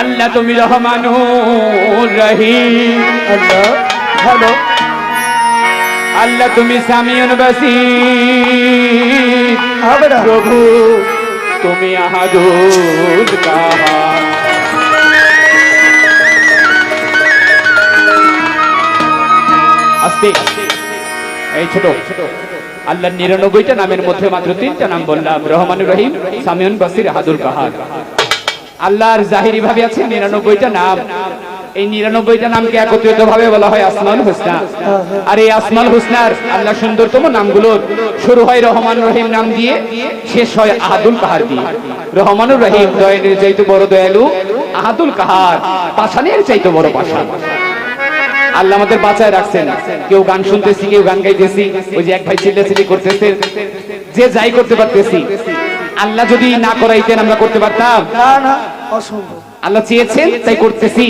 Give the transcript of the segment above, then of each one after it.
আল্লাহ তুমি রহমানুর রহিম। আল্লাহ ভালো। আল্লাহ তুমি সামিউন বাসির। হবে প্রভু তুমি আহাদুল কাহার। আস্তে। এই ছোট। আল্লাহর নিরানব্বইটা নামের মধ্যে মাত্র তিনটা নাম বললাম রহমানুর রহিম সামিউন বাসির আহাদুল কাহার। আল্লাহর জাহিরি ভাবে আছে, নিরানব্বইটা নাম। এই নিরানব্বইটা নামকে একত্রিত ভাবে বলা হয় আসমাল হুসনা। আর এই আসমাল হুসনার আল্লাহ সুন্দরতম নামগুলোর শুরু হয় রহমান রহিম নাম দিয়ে, শেষ হয় আহাদুল কাহার দিয়ে। রহমানুর রহিম দয়ালের চাইতে বড় দয়ালু, আহাদুল কাহার পাশানের চাইতে বড় পাশান আল্লাহ আমাদের বাঁচায় রাখছেন। কেউ গান শুনতেছি, কেউ গান গাইতেছি, ওই যে এক ভাই চিল্লাচিল্লি করতেছে, যে যাই করতে পারতেছি। আল্লাহ যদি না করাইতেন আমরা করতে পারতাম? না না অসম্ভব। আল্লাহ চেয়েছেন তাই করতেছি।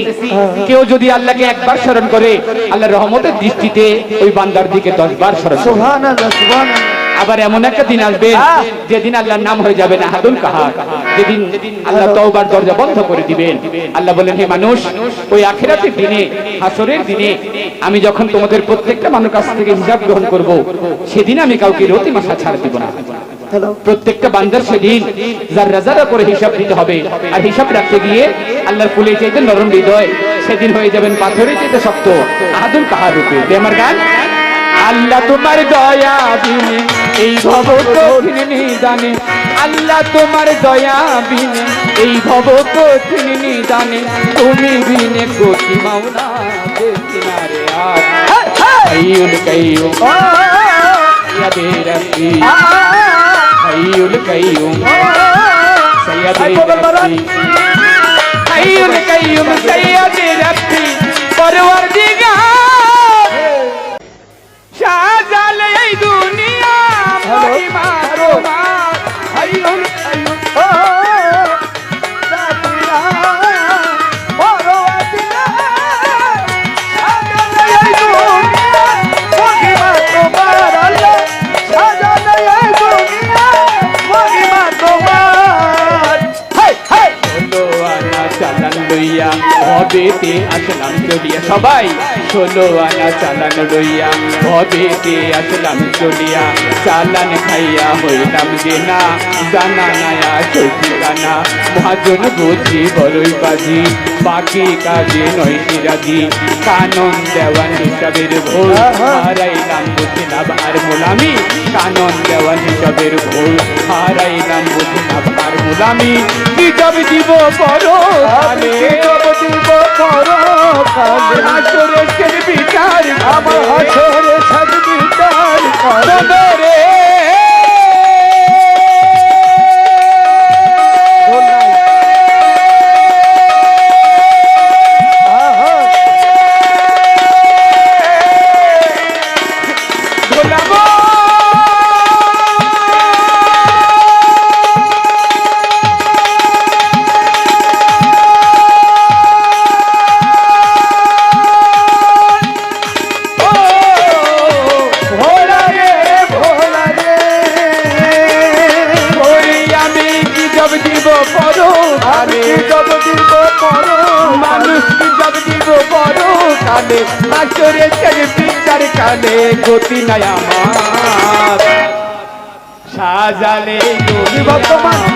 কেউ যদি আল্লাহকে একবার স্মরণ করে আল্লাহ রহমতের দৃষ্টিতে ওই বান্দার দিকে দশ বার স্মরণ আবার এমন একটা দিন আসবে যেদিন আল্লাহর নাম হয়ে যাবে না হাদুল কাহার। যেদিন আল্লাহ তওবার দরজা বন্ধ করে দিবেন। আল্লাহ বলেন হে মানুষ ওই আখেরাতের দিনে হাসরের দিনে আমি যখন তোমাদের প্রত্যেকটা মানুষ কাছ থেকে হিসাব গ্রহণ করব সেদিন আমি কাউকে রতি মাসা ছাড় দিব না। প্রত্যেকটা বান্দার সেদিন যারা যারা করে হিসাব দিতে হবে। আর হিসাব রাখতে গিয়ে আল্লাহর ফুলে চাইতে নরম হৃদয় সেদিন হয়ে যাবেন পাথরের চাইতে শক্ত। আহাদুল কাহার রূপে আমার গান? আল্লাহ তোমার দয়া বিনে এই ভব কঠিন নিদানে। আল্লাহ তোমার দয়া বিনে এই ভব কঠিন নিদানে। তুমি বিনে কোটি মাওলা কিনারে আর? হাইউল কাইয়ুম। ইয়া বেরাসি হাইউল কাইয়ুম সৈয়দে রব্বি পরওয়ারদিগার সাজালে এই দুনিয়া মহিমা ভবেতে আসলাম চলিয়া সবাই ষোলো আনা চালান লইয়া ভবেতে আসলাম চলিয়া চালান খাইয়া হইলাম যে না জানা নায়া চৌকিখানা মহাজন বুঝি বড়ই বাজি বাকি কাজে নয় সিরাজি কানন দেওয়ান হিসাবের ভোল হারাইলাম বুঝিলাম আর মোলামি কানন দেওয়ান হিসাবের ভোল হারাইলাম বুঝিলাম আর মোলামি কিতাব দিব বড় কালে দিব করো হাসরে শের বিচার আমার নাই আমার সাজালে মহিমা তোমার।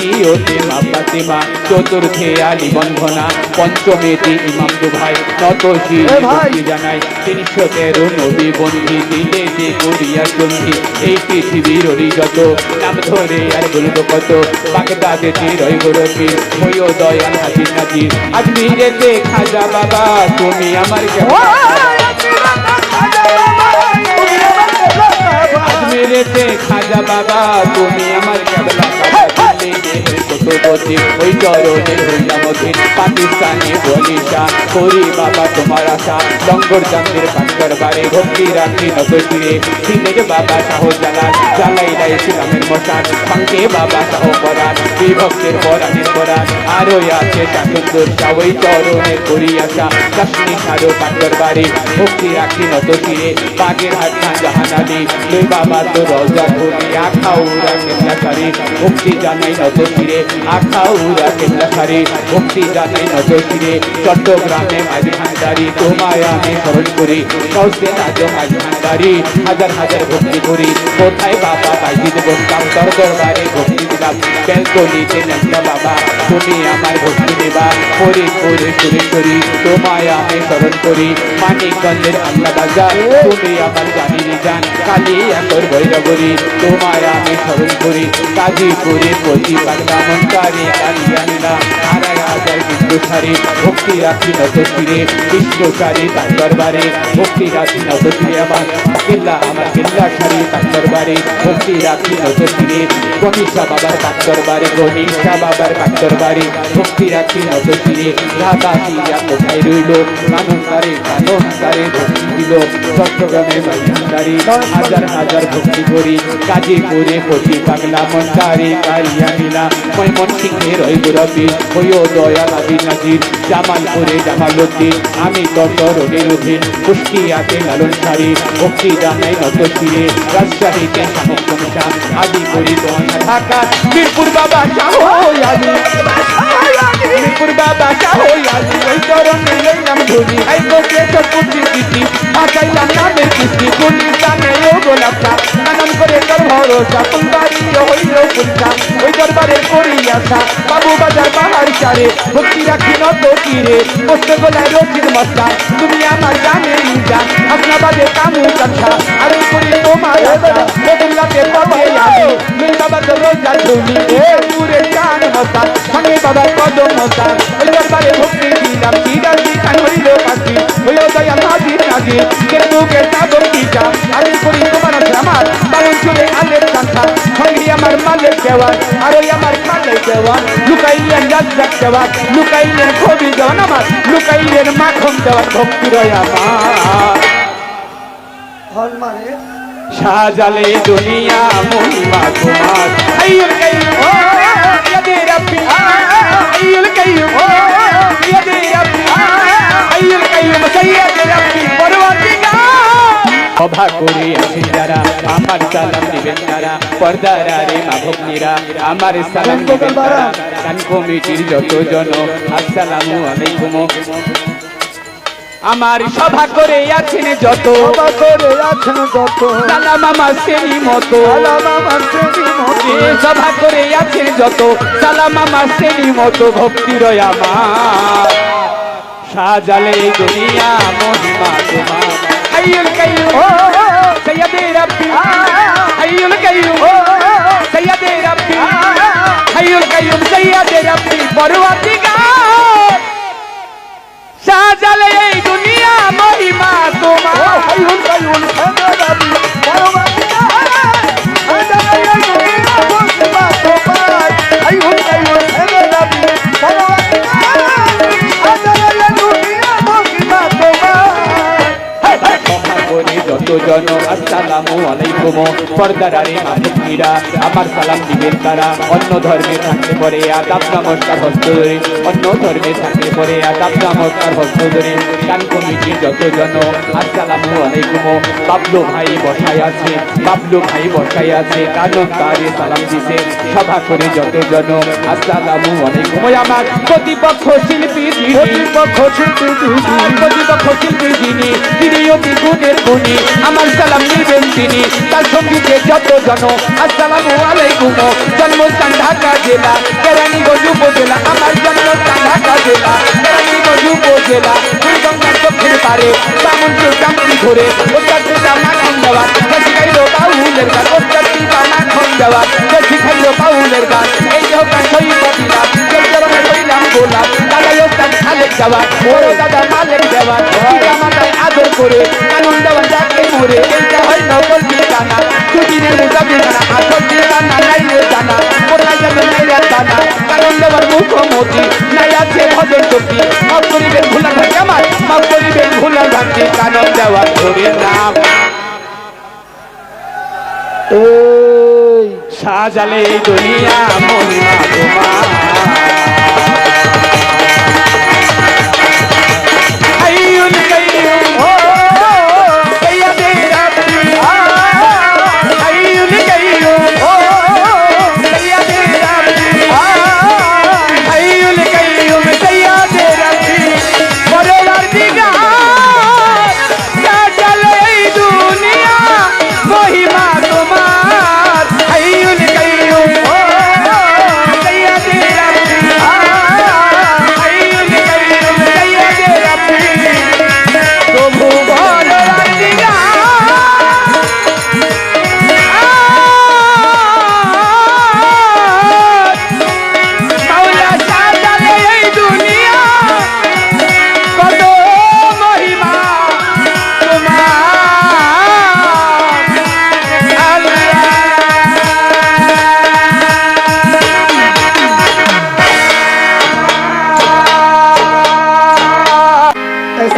প্রতিমা চতুর্থে আলী বন্ধনা পঞ্চমেতে ইমাম দুভাই নত শির এ ভাই। ভক্তি জানাই তিনশো তেরো নবী বন্ধি দিলে যে করিয়া সন্ধি এই পৃথিবীর যত নাম ধরে আর বলব কত বাগদাদে চিরই গরবি হইও দয়াল হাজির নাজির আজমিরেতে খাজা বাবা তুমি আমার আজমিরেতে খাজা বাবা তুমি আমার কেবলা কত গতি ওই চরণে হইলাম অধীন পাকিস্তানি বলিসা করি বাবা তোমার আশা। লঙ্গর জাঙ্গের পাঞ্চার বারে ভক্তি রাখি নত শিরে সিলের বাবা শাহ জালাল জ্বালাই লাই ইসলামের মশান। সঙ্গে বাবা শাহ পরাণ বিভক্তের পরাণের পরাণ আরও আছে চাকুন্দর শাহ ওই চরণে করি আশা কাশ্মীর সারো পাঞ্চার বাড়ি, ভক্তি রাখি নত শিরে বাগের হাট খান জাহানালি লই বাবা তো রজা করি আখাউরা কেল্লা সারি ভক্তি জানাই নত শিরে আখাউরা কেল্লা সারি, ভক্তি জানাই নত শিরে চট্টগ্রামে মাঝ ভান্ডারি তোমায় আমি স্মরণ করি কৌশে রাজো মাঝ ভান্ডারি হাজার হাজার ভক্তি করি। কোথায় বাবা বাইজিদ বসলাম তোর দরবারে ভক্তি দিলাম। বেলকনিতে নেমটা বাবা, তুমি আমার ভক্তি দেবা। করি করে সুরে করি তোমায় আমি স্মরণ করি। মানিকগঞ্জের আল্লাহ বাজার তুমি আমার জানি জান। কালী একর ভৈরবরী তোমায় আমি স্মরণ করি। কাজীপুরে প্রতি காரி வந்தாமன் காரி காரியானா হাজার বিন্দু সারি ভক্তি রাখি নত শিরে বিষ্ণুকারী তার দরবারে, ভক্তি রাখি নত শিরে আমার কিল্লা আমার কিল্লা সারি তার দরবারে, ভক্তি রাখি নত শিরে গণিসা বাবার কাক দরবারে গণিসা বাবার কাক দরবারে, ভক্তি রাখি নত শিরে ঢাকা দিয়া কোথায় রইল কানন্দারে কানন্দারে ভক্তি দিল, চট্টগ্রামে বাইন্দারি হাজার হাজার ভক্তি করি কাজে করে পতি পাগলা মন্দারে কারিয়া মিলা ময়মন সিংহের ওই গুরবি হইও দয়া নাবি নাজির জামালপুরে জামালুদ্দিন আমি তত রোগের অধীন কুষ্টিয়াতে লালন সারি ভক্তি জানাই নত শিরে, রাজশাহীতে আদি করি ঢাকা, মিরপুর বাবা মিরপুর বাবা শাহ আলী ওই চরণে নামের কিস্তি পুলিশ জানে ও গোলাপটা করে ভরসা ফুলবাড়ি হইল ফুলটা ওই দরবারে করি আশা বাবু বাজার বাহার চারে, ভক্তি রাখি নত তীরে। পোস্ত গোলায় রসিদ মস্তা তুমি আমার জানে জান আপনাবাদে কামু কাছা আর করি তোমার আশা। বদুল্লাতে আমি। তো রোজা ধুলি এ পুরে চান মস্তা সঙ্গে বাবার কদম মস্তা ওই দরবারে ভক্তি দিলাম। দিদার দিকান হইল পাখি। হইল দয়াল হাজির নাজির কিন্তু কেটা ভক্তিটা দেওয়ার আর ওই আমার খালের দেওয়ার। লুকাইলেন রাজ্জাক দেওয়ার লুকাইলেন কবি দেওয়ান আমার লুকাইলেন মাখন দেওয়ার ভক্তি রয় আমার। হল মানে? সাজালে দুনিয়া মহিমা তোমার। সভা করে আছেন যারা আমার সালাম দিবেন তারা পর্দার আরে মা ভগ্নীরা আমার সালাম দিবেন তারা গান কমিটির যত জন আসসালামু আলাইকুম। আমার সভা করে আছেন যত করে আছেন যত। সালাম আমার শ্রেণি মতো। আমার শ্রেণি মতো। সভা করে আছেন যত সালাম আমার শ্রেণি মতো ভক্তি রয় আমার। সাজালে দুনিয়া মহিমা তোমার। ও সৈয়দে রাব্বি হাইয়ুল কাইয়ুম ও সৈয়দে রাব্বি হাইয়ুল কাইয়ুম সৈয়দে রাব্বি পরওয়ারদিগার সাজালে এই দুনিয়া মহিমা তোমার হাইহুল হাইহুল হেদারাবি পরবাদিকা যত জন আসসালামু আলাইকুম। পর্দার আরে মাহুকমিরা আমার সালাম দিবেন তারা। অন্য ধর্মে থাকতে পরে আদাব নমস্কার হস্ত ধরে অন্য ধর্মে থাকতে পরে আদাব নমস্কার হস্ত ধরে গান কমিটির যত জন আসসালামু আলাইকুম। বাবলু ভাই বসায় আছে বাবলু ভাই বসায় আছে কানন তারে সালাম দিছে। সভা করে যত জন আসসালামু আলাইকুম। আমার প্রতিপক্ষ শিল্পী প্রতিপক্ষ শিল্পী প্রতিপক্ষ শিল্পী যিনি। তিনি অতি গুণের গুণী। আমার সালাম নিবেন তিনি। তার সঙ্গীতে যত জন, আসসালাম আলাইকুম। জন্মস্থান ঢাকা জেলা, কেরানীগঞ্জ উপজেলা, আমার জন্মস্থান ঢাকা জেলা, কেরানীগঞ্জ উপজেলা। দুর্গঙ্গার দক্ষিণ পারে বামুনপুর গ্রামটি ধরে উত্তরটা মাখন দেওয়া বেশি খাইল বাউলের গান উত্তরটা মাখন দেওয়া বেশি খাইল বাউলের গান, এই যে গান সহিত দিলাম গোলাপ দাদা ওস্তাদ খালেক দেওয়া বড় দাদা মালেক দেওয়া পিতা মাতায় আদর করে কানুন দেওয়া যাকে মরে এইটা হয় নকল ঠিকানা দুদিনের মোটা ঠিকানা আসল ঠিকানা নাই রে জানা। কোথায় যাবে নাই রে জানা। কারণ দেওয়ার মুখোমুখি নাই আছে ভজন শক্তি মাফ করিবেন ভুলার ভাই আমার, মাফ করিবেন ভুলার ভান্তি কানন দেওয়ার ধরে নাম। এই সাজালে দুনিয়া মহিমা তোমার।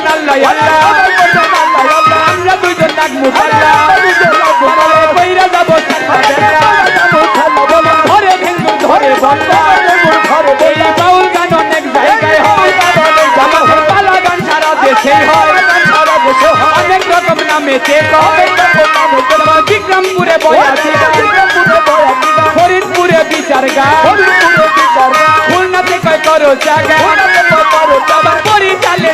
করবেন আল্লাহ আল্লাহ আমরা দুইজন ডাকবো পাল্লা কইরা যাব ধরে ভেঙ্গু ধরে বন্ধা এই বাউল গান অনেক জায়গায় হয়। পালা গান সারা দেশে হয়। অনেক রকম নামে বিক্রমপুরে বয়াছে ফরিদপুরে বিচার গান। খুলনাতে কয় করো জায়গা।